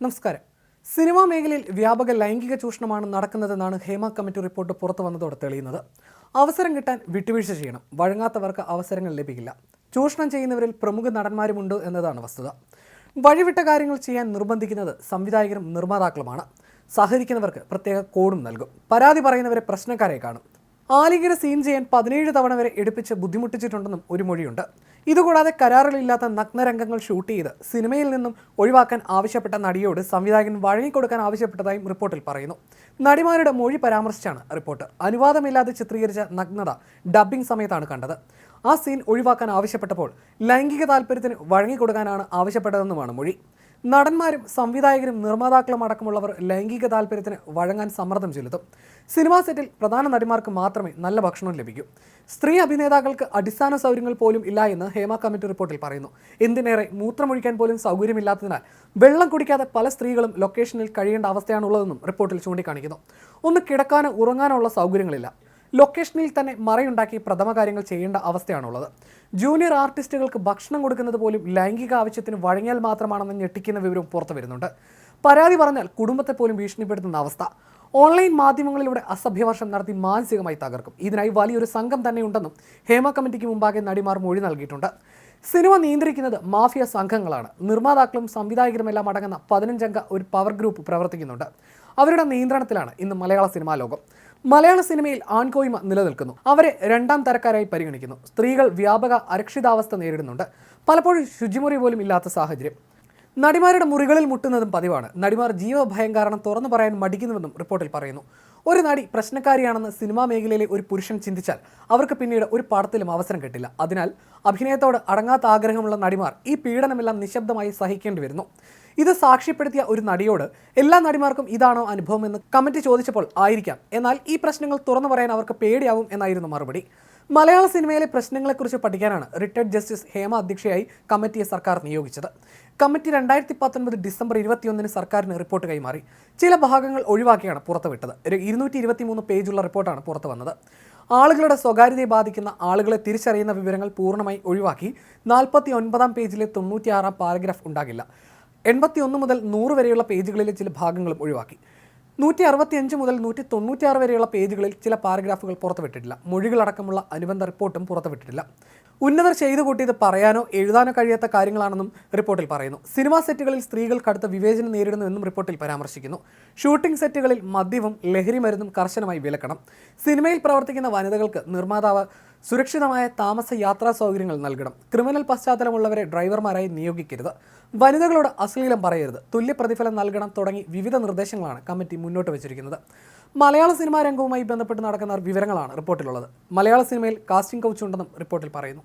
നമസ്കാരം. സിനിമാ മേഖലയിൽ വ്യാപക ലൈംഗിക ചൂഷണമാണ് നടക്കുന്നതെന്നാണ് ഹേമ കമ്മിറ്റി റിപ്പോർട്ട് പുറത്തു വന്നതോടെ തെളിയുന്നത്. അവസരം കിട്ടാൻ വിട്ടുവീഴ്ച ചെയ്യണം. വഴങ്ങാത്തവർക്ക് അവസരങ്ങൾ ലഭിക്കില്ല. ചൂഷണം ചെയ്യുന്നവരിൽ പ്രമുഖ നടന്മാരുമുണ്ട് എന്നതാണ് വസ്തുത. വഴിവിട്ട കാര്യങ്ങൾ ചെയ്യാൻ നിർബന്ധിക്കുന്നത് സംവിധായകരും നിർമ്മാതാക്കളുമാണ്. സഹകരിക്കുന്നവർക്ക് പ്രത്യേക കോഡും നൽകും. പരാതി പറയുന്നവരെ പ്രശ്നക്കാരെ കാണും. ആലിംഗന സീൻ ചെയ്യാൻ പതിനേഴ് തവണ വരെ എടുപ്പിച്ച് ബുദ്ധിമുട്ടിച്ചിട്ടുണ്ടെന്നും ഒരു മൊഴിയുണ്ട്. ഇതുകൂടാതെ കരാറിലില്ലാത്ത നഗ്നരംഗങ്ങൾ ഷൂട്ട് ചെയ്ത് സിനിമയിൽ നിന്നും ഒഴിവാക്കാൻ ആവശ്യപ്പെട്ട നടിയോട് സംവിധായകൻ വഴങ്ങിക്കൊടുക്കാൻ ആവശ്യപ്പെട്ടതായും റിപ്പോർട്ടിൽ പറയുന്നു. നടിമാരുടെ മൊഴി പരാമർശിച്ചാണ് റിപ്പോർട്ട്. അനുവാദമില്ലാതെ ചിത്രീകരിച്ച നഗ്നത ഡബ്ബിംഗ് സമയത്താണ് കണ്ടത്. ആ സീൻ ഒഴിവാക്കാൻ ആവശ്യപ്പെട്ടപ്പോൾ ലൈംഗിക താല്പര്യത്തിന് വഴങ്ങിക്കൊടുക്കാനാണ് ആവശ്യപ്പെട്ടതെന്നുമാണ് മൊഴി. നടന്മാരും സംവിധായകരും നിർമ്മാതാക്കളും അടക്കമുള്ളവർ ലൈംഗിക താല്പര്യത്തിന് വഴങ്ങാൻ സമ്മർദ്ദം ചെലുത്തും. സിനിമാ സെറ്റിൽ പ്രധാന നടിമാർക്ക് മാത്രമേ നല്ല ഭക്ഷണം ലഭിക്കൂ. സ്ത്രീ അഭിനേതാക്കൾക്ക് അടിസ്ഥാന സൗകര്യങ്ങൾ പോലും ഇല്ല എന്ന് ഹേമ കമ്മിറ്റി റിപ്പോർട്ടിൽ പറയുന്നു. എന്തിനേറെ മൂത്രമൊഴിക്കാൻ പോലും സൗകര്യമില്ലാത്തതിനാൽ വെള്ളം കുടിക്കാതെ പല സ്ത്രീകളും ലൊക്കേഷനിൽ കഴിയേണ്ട അവസ്ഥയാണുള്ളതെന്നും റിപ്പോർട്ടിൽ ചൂണ്ടിക്കാണിക്കുന്നു. ഒന്ന് കിടക്കാനോ ഉറങ്ങാനോ ഉള്ള സൗകര്യങ്ങളില്ല. ലൊക്കേഷനിൽ തന്നെ മറയുണ്ടാക്കി പ്രഥമ കാര്യങ്ങൾ ചെയ്യേണ്ട അവസ്ഥയാണുള്ളത്. ജൂനിയർ ആർട്ടിസ്റ്റുകൾക്ക് ഭക്ഷണം കൊടുക്കുന്നത് പോലും ലൈംഗിക ആവശ്യത്തിന് വഴങ്ങിയാൽ മാത്രമാണെന്ന് ഞെട്ടിക്കുന്ന വിവരം പുറത്തു വരുന്നുണ്ട്. പരാതി പറഞ്ഞാൽ കുടുംബത്തെ പോലും ഭീഷണിപ്പെടുത്തുന്ന അവസ്ഥ. ഓൺലൈൻ മാധ്യമങ്ങളിലൂടെ അസഭ്യവർഷം നടത്തി മാനസികമായി തകർക്കും. ഇതിനായി വലിയൊരു സംഘം തന്നെ ഉണ്ടെന്നും ഹേമ കമ്മിറ്റിക്ക് മുമ്പാകെ നടിമാർ മൊഴി നൽകിയിട്ടുണ്ട്. സിനിമ നിയന്ത്രിക്കുന്നത് മാഫിയ സംഘങ്ങളാണ്. നിർമ്മാതാക്കളും സംവിധായകരുമെല്ലാം അടങ്ങുന്ന പതിനഞ്ചംഗ ഒരു പവർ ഗ്രൂപ്പ് പ്രവർത്തിക്കുന്നുണ്ട്. അവരുടെ നിയന്ത്രണത്തിലാണ് ഇന്ന് മലയാള സിനിമാ ലോകം. മലയാള സിനിമയിൽ ആൺകോയ്മ നിലനിൽക്കുന്നു. അവരെ രണ്ടാം തരക്കാരായി പരിഗണിക്കുന്നു. സ്ത്രീകൾ വ്യാപക അരക്ഷിതാവസ്ഥ നേരിടുന്നുണ്ട്. പലപ്പോഴും ശുചിമുറി പോലും ഇല്ലാത്ത സാഹചര്യം. നടിമാരുടെ മുറികളിൽ മുട്ടുന്നതും പതിവാണ്. നടിമാർ ജീവഭയം കാരണം തുറന്നു പറയാൻ മടിക്കുന്നുവെന്നും റിപ്പോർട്ടിൽ പറയുന്നു. ഒരു നടി പ്രശ്നക്കാരിയാണെന്ന് സിനിമാ മേഖലയിലെ ഒരു പുരുഷൻ ചിന്തിച്ചാൽ അവർക്ക് പിന്നീട് ഒരു പടത്തിലും അവസരം കിട്ടില്ല. അതിനാൽ അഭിനയത്തോട് അടങ്ങാത്ത ആഗ്രഹമുള്ള നടിമാർ ഈ പീഡനമെല്ലാം നിശബ്ദമായി സഹിക്കേണ്ടി വരുന്നു. ഇത് സാക്ഷ്യപ്പെടുത്തിയ ഒരു നടിയോട് എല്ലാ നടിമാർക്കും ഇതാണോ അനുഭവം എന്ന് കമന്റ് ചോദിച്ചപ്പോൾ ആയിരിക്കാം. എന്നാൽ ഈ പ്രശ്നങ്ങൾ തുറന്നു പറയാൻ അവർക്ക് പേടിയാവും എന്നായിരുന്നു മറുപടി. മലയാള സിനിമയിലെ പ്രശ്നങ്ങളെക്കുറിച്ച് പഠിക്കാനാണ് റിട്ടയർഡ് ജസ്റ്റിസ് ഹേമ അധ്യക്ഷയായി കമ്മിറ്റിയെ സർക്കാർ നിയോഗിച്ചത്. കമ്മിറ്റി രണ്ടായിരത്തി പത്തൊൻപത് ഡിസംബർ ഇരുപത്തിയൊന്നിന് സർക്കാരിന് റിപ്പോർട്ട് കൈമാറി. ചില ഭാഗങ്ങൾ ഒഴിവാക്കിയാണ് പുറത്തുവിട്ടത്. ഒരു ഇരുന്നൂറ്റി ഇരുപത്തിമൂന്ന് പേജുള്ള റിപ്പോർട്ടാണ് പുറത്തു വന്നത് ആളുകളുടെ സ്വകാര്യതയെ ബാധിക്കുന്ന ആളുകളെ തിരിച്ചറിയുന്ന വിവരങ്ങൾ പൂർണമായി ഒഴിവാക്കി നാൽപ്പത്തി ഒൻപതാം പേജിലെ തൊണ്ണൂറ്റിയാറാം പാരഗ്രാഫ് ഉണ്ടാകില്ല. എൺപത്തി ഒന്ന് മുതൽ നൂറ് വരെയുള്ള പേജുകളിലെ ചില ഭാഗങ്ങളും ഒഴിവാക്കി. നൂറ്റി അറുപത്തിയഞ്ച് മുതൽ നൂറ്റി തൊണ്ണൂറ്റിയാറ് വരെയുള്ള പേജുകളിൽ ചില പാരഗ്രാഫുകൾ പുറത്തുവിട്ടിട്ടില്ല. മൊഴികളടക്കമുള്ള അനുബന്ധ റിപ്പോർട്ടും പുറത്തുവിട്ടിട്ടില്ല. ഉന്നതർ ചെയ്തു കൂട്ടിയത് പറയാനോ എഴുതാനോ കഴിയാത്ത കാര്യങ്ങളാണെന്നും റിപ്പോർട്ടിൽ പറയുന്നു. സിനിമാ സെറ്റുകളിൽ സ്ത്രീകൾ കടുത്ത വിവേചനം നേരിടുന്നുവെന്നും റിപ്പോർട്ടിൽ പരാമർശിക്കുന്നു. ഷൂട്ടിംഗ് സെറ്റുകളിൽ മദ്യവും ലഹരി മരുന്നും കർശനമായി വിലക്കണം. സിനിമയിൽ പ്രവർത്തിക്കുന്ന വനിതകൾക്ക് നിർമ്മാതാവ് സുരക്ഷിതമായ താമസ യാത്രാ സൗകര്യങ്ങൾ നൽകണം. ക്രിമിനൽ പശ്ചാത്തലമുള്ളവരെ ഡ്രൈവർമാരായി നിയോഗിക്കരുത്. വനിതകളോട് അശ്ലീലം പറയരുത്. തുല്യ പ്രതിഫലം നൽകണം തുടങ്ങി വിവിധ നിർദ്ദേശങ്ങളാണ് കമ്മിറ്റി മുന്നോട്ട് വച്ചിരിക്കുന്നത്. മലയാള സിനിമാ രംഗവുമായി ബന്ധപ്പെട്ട് നടക്കുന്ന വിവരങ്ങളാണ് റിപ്പോർട്ടിലുള്ളത്. മലയാള സിനിമയിൽ കാസ്റ്റിംഗ് കൗച്ച് ഉണ്ടെന്നും റിപ്പോർട്ടിൽ പറയുന്നു.